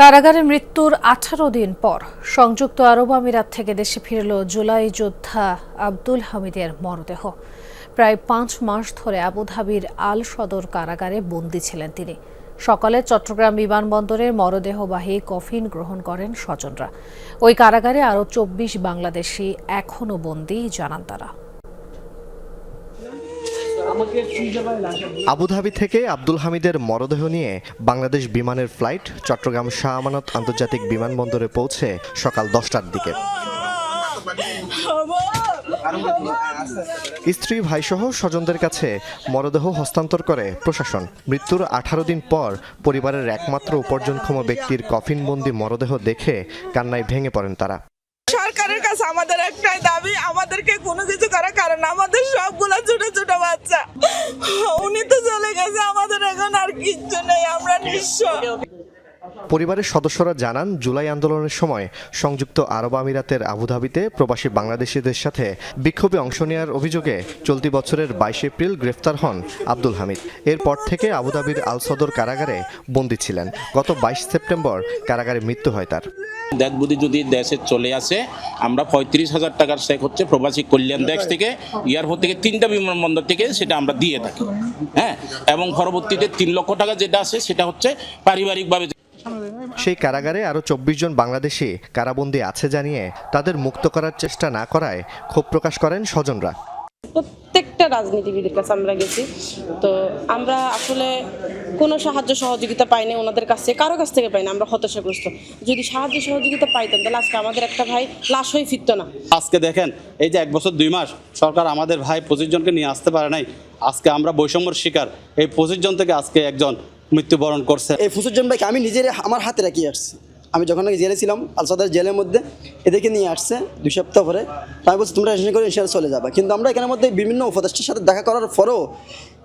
কারাগারে মৃত্যুর আঠারো দিন পর সংযুক্ত আরব আমিরাত থেকে দেশে ফিরল জুলাই যোদ্ধা আব্দুল হামিদের মরদেহ। প্রায় পাঁচ মাস ধরে আবুধাবির আল সদর কারাগারে বন্দি ছিলেন তিনি। সকালে চট্টগ্রাম বিমানবন্দরে মরদেহবাহী কফিন গ্রহণ করেন স্বজনরা। ওই কারাগারে আরও চব্বিশ বাংলাদেশি এখনও বন্দী, জানান তারা। আবুধাবি থেকে আব্দুল হামিদের মরদেহ নিয়ে বাংলাদেশ বিমানের ফ্লাইট চট্টগ্রাম শাহ আমানত আন্তর্জাতিক বিমানবন্দরে পৌঁছে সকাল দশটার দিকে। স্ত্রী, ভাইসহ স্বজনদের কাছে মরদেহ হস্তান্তর করে প্রশাসন। মৃত্যুর আঠারো দিন পর পরিবারের একমাত্র উপার্জনক্ষম ব্যক্তির কফিনবন্দি মরদেহ দেখে কান্নায় ভেঙে পড়েন তারা। আমাদের একটাই দাবি, আমাদেরকে কোনো কিছু করা কারণ আমাদের সবগুলো ছোট ছোট বাচ্চা। উনি তো চলে গেছে, আমাদের এখন আর কিচ্ছু নেই, আমরা নিঃস্ব। পরিবারের সদস্যরা জানান, জুলাই আন্দোলনের সময় সংযুক্ত আরব আমিরাতের আবুধাবিতে প্রবাসী বাংলাদেশিদের সাথে বিক্ষোভে অংশ নেওয়ার অভিযোগে চলতি বছরের বাইশ এপ্রিল গ্রেফতার হন আব্দুল হামিদ। এরপর থেকে আবুধাবির আল সদর কারাগারে বন্দী ছিলেন। গত বাইশ সেপ্টেম্বর কারাগারে মৃত্যু হয় তার। দেশ বুদ্ধি যদি দেশে চলে আসে, আমরা পঁয়ত্রিশ হাজার টাকার চেক হচ্ছে প্রবাসী কল্যাণ দেশ থেকে, এয়ারপোর্ট থেকে তিনটা বিমানবন্দর থেকে সেটা আমরা দিয়ে থাকি। হ্যাঁ? এবং পরবর্তীতে তিন লক্ষ টাকা যেটা আছে, সেটা হচ্ছে পারিবারিকভাবে সেই কারাগারে আরও চব্বিশ জন বাংলাদেশি কারাবন্দী আছে জানিয়ে তাদের মুক্ত করার চেষ্টা না করায় ক্ষোভ প্রকাশ করেন স্বজনরা। প্রত্যেকটা রাজনীতিবিদের কাছে আমরা গেছি। তো আমরা আসলে কোনো সাহায্য সহযোগিতা পাইনি ওনাদের কাছে কারও কাছ থেকে পাইনি আমরা হতাশাগ্রস্ত। যদি সাহায্য সহযোগিতা পাইতাম তাহলে আজকে আমাদের একটা ভাই লাশ হয়ে ফিরতো না। আজকে দেখেন এই যে এক বছর দুই মাস সরকার আমাদের ভাই পঁচিশ জনকে নিয়ে আসতে পারে নাই। আজকে আমরা বৈষম্যর শিকার। এই পঁচিশ জন থেকে আজকে একজন মৃত্যুবরণ করছে। এই ফুসুজ্জান ভাইকে আমি নিজের আমার হাতে রাখিয়ে আসছি। আমি যখন নাকি জেলে ছিলাম আলসাদার জেলের মধ্যে এদেরকে নিয়ে আসছে দুই সপ্তাহ পরে। আমি বলছি তোমরা রেশন করে ইনশাল্লাহ চলে যাবে। কিন্তু আমরা এখানের মধ্যে বিভিন্ন উপদেষ্টার সাথে দেখা করার পরেও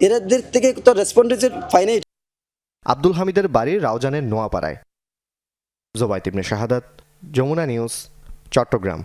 এদের থেকে তো রেসপন্ডেন্সের পাইনি আব্দুল হামিদের বাড়ি রাউজানের নোয়াপাড়ায়। জোবাইত ইবনে শাহাদাত যমুনা নিউজ চট্টগ্রাম।